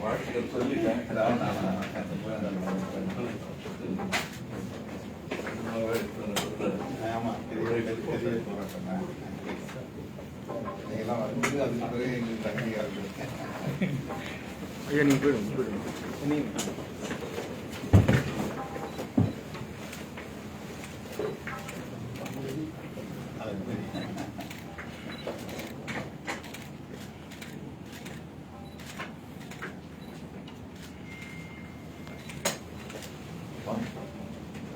வாழ்த்துக்கள் சொல்லிட்டேன் ஆமா. பெரிய போராட்டம் நீங்களாம் வந்து அதுக்கு பிறகு எங்களுக்கு தகுதியாக இருக்கு ஐயா நீங்க போயிடுங்க போயிடுங்க நீங்க அது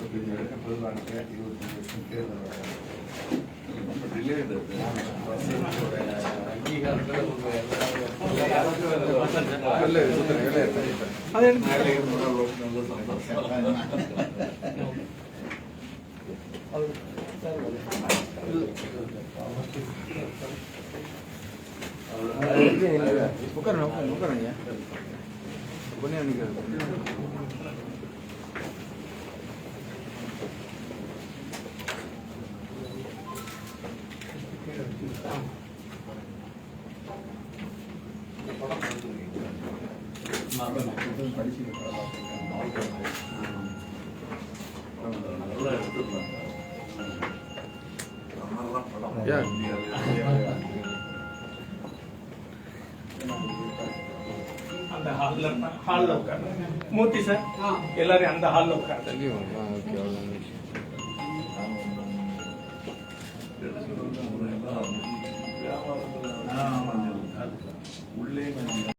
long work இருக்கு. இருபத்தஞ்சு வருஷம் தேர்தல் ரொம்ப அந்த ஹால்ல ஹால்ல உட்காரு மூர்த்தி சார் எல்லாரும் அந்த ஹால்ல உட்காரு